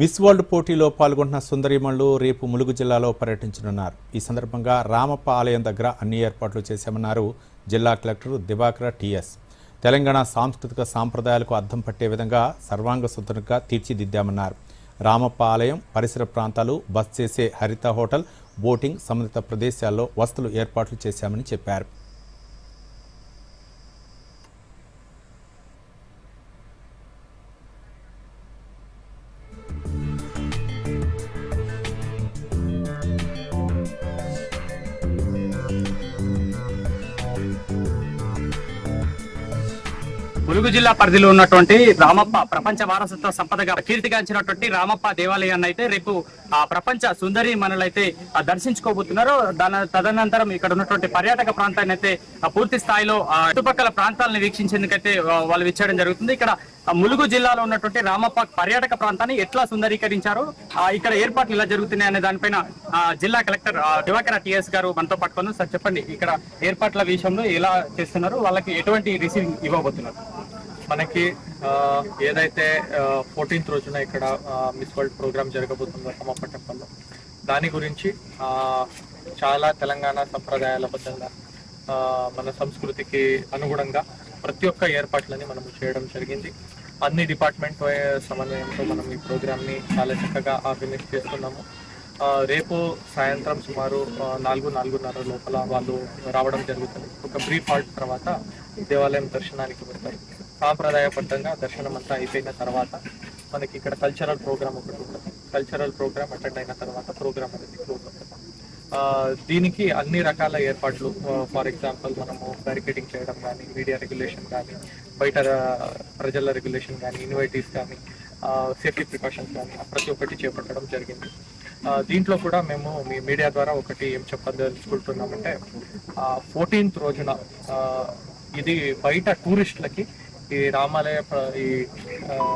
Miss world పోటీలో పాల్గొంటున్న సుందరిమణులు రేపు ములుగు జిల్లాలో పర్యటించనున్నారు. ఈ సందర్భంగా రామప్ప ఆలయం దగ్గర అన్ని ఏర్పాట్లు చేశామన్నారు జిల్లా కలెక్టర్ దివాకర టిఎస్. తెలంగాణ సాంస్కృతిక సాంప్రదాయాలకు అద్దం పట్టే విధంగా సర్వాంగ సుందరంగా తీర్చిదిద్దామన్నారు. రామప్ప ఆలయం పరిసర ప్రాంతాలు బస్ చేసే హరిత హోటల్ బోటింగ్ సంబంధిత ప్రదేశాల్లో వసతులు ఏర్పాట్లు చేశామని చెప్పారు. ములుగు జిల్లా పరిధిలో ఉన్నటువంటి రామప్ప ప్రపంచ వారసత్వ సంపదగా కీర్తిగాంచినటువంటి రామప్ప దేవాలయాన్ని అయితే రేపు ఆ ప్రపంచ సుందరి మనలైతే ఆ దర్శించుకోబోతున్నారు. దాని తదనంతరం ఇక్కడ ఉన్నటువంటి పర్యాటక ప్రాంతాన్ని అయితే పూర్తి స్థాయిలో ఆ చుట్టుపక్కల ప్రాంతాలను వీక్షించేందుకైతే వాళ్ళు ఇచ్చేయడం జరుగుతుంది. ఇక్కడ ములుగు జిల్లాలో ఉన్నటువంటి రామప్ప పర్యాటక ప్రాంతాన్ని ఎట్లా సుందరీకరించారు? ఆ, ఇక్కడ ఏర్పాట్లు ఇలా జరుగుతున్నాయి అనే దానిపైన జిల్లా కలెక్టర్ దివాకర టిఎస్ గారు మనతో పట్టుకున్నారు సార్ చెప్పండి ఇక్కడ ఏర్పాట్ల విషయంలో ఎలా చేస్తున్నారు? వాళ్ళకి ఎటువంటి రిసీవింగ్ ఇవ్వబోతున్నారు? మనకి ఆ, ఏదైతే ఫోర్టీన్త్ రోజున ఇక్కడ మిస్ వరల్డ్ ప్రోగ్రామ్ జరగబోతుందో రామప్ప దాని గురించి చాలా తెలంగాణ సంప్రదాయాల బద్దంగా ఆ, మన సంస్కృతికి అనుగుణంగా ప్రతి ఒక్క ఏర్పాట్లని మనం చేయడం జరిగింది. అన్ని డిపార్ట్మెంట్ సమన్వయంతో మనం ఈ ప్రోగ్రామ్ని చాలా చక్కగా ఆర్గనైజ్ చేస్తున్నాము. రేపు సాయంత్రం సుమారు నాలుగు నాలుగున్నర లోపల వాళ్ళు రావడం జరుగుతుంది. ఒక బ్రీఫ్ హాల్ట్ తర్వాత దేవాలయం దర్శనానికి వెళ్తారు సాంప్రదాయబద్ధంగా దర్శనం అంతా అయిపోయిన తర్వాత మనకి ఇక్కడ కల్చరల్ ప్రోగ్రామ్ ఒకటి ఉంటుంది. కల్చరల్ ప్రోగ్రామ్ అటెండ్ అయిన తర్వాత ప్రోగ్రామ్ అనేది క్లోజ్ అవుతుంది. దీనికి అన్ని రకాల ఏర్పాట్లు ఫర్ ఎగ్జాంపుల్ మనము బ్యారికేడింగ్ చేయడం కానీ మీడియా రెగ్యులేషన్ కానీ బయట ప్రజల రెగ్యులేషన్ కానీ ఇన్వైటీస్ కానీ సేఫ్టీ ప్రికాషన్స్ కానీ ప్రతి ఒక్కటి చేపట్టడం జరిగింది. దీంట్లో కూడా మేము మీ మీడియా ద్వారా ఒకటి ఏం చెప్పదలుచుకుంటున్నామంటే ఫోర్టీన్త్ రోజున ఇది బయట టూరిస్టులకి ఈ రామాలయ ఈ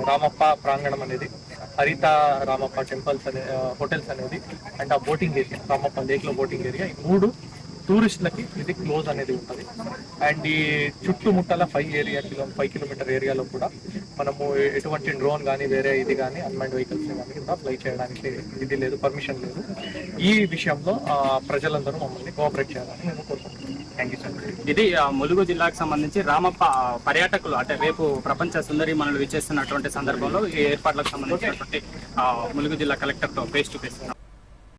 రామప్ప ప్రాంగణం అనేది హరిత రామప్ప టెంపుల్స్ అనే హోటల్స్ అనేది అండ్ ఆ బోటింగ్ ఏరియా రామప్ప లేక్లో బోటింగ్ ఏరియా ఈ మూడు టూరిస్టులకి ఇది క్లోజ్ అనేది ఉంటుంది. అండ్ ఈ చుట్టుముట్టల five area kilo five kilometer ఏరియాలో కూడా మనము ఎటువంటి డ్రోన్ కానీ వేరే ఇది కానీ అన్మైండ్ వెహికల్స్ కానీ కూడా ఫ్లై చేయడానికి ఇది లేదు పర్మిషన్ లేదు. ఈ విషయంలో ప్రజలందరూ మమ్మల్ని కోఆపరేట్ చేయాలని మేము కోరుకుంటున్నాం. థ్యాంక్ యూ సార్ ఇది ములుగు జిల్లాకు సంబంధించి రామప్ప పర్యాటకులు అంటే రేపు ప్రపంచ సుందరి మనలు విచ్చేస్తున్నటువంటి సందర్భంలో ఈ ఏర్పాట్లకు సంబంధించినటువంటి ములుగు జిల్లా కలెక్టర్తో ఫేస్ టు ఫేస్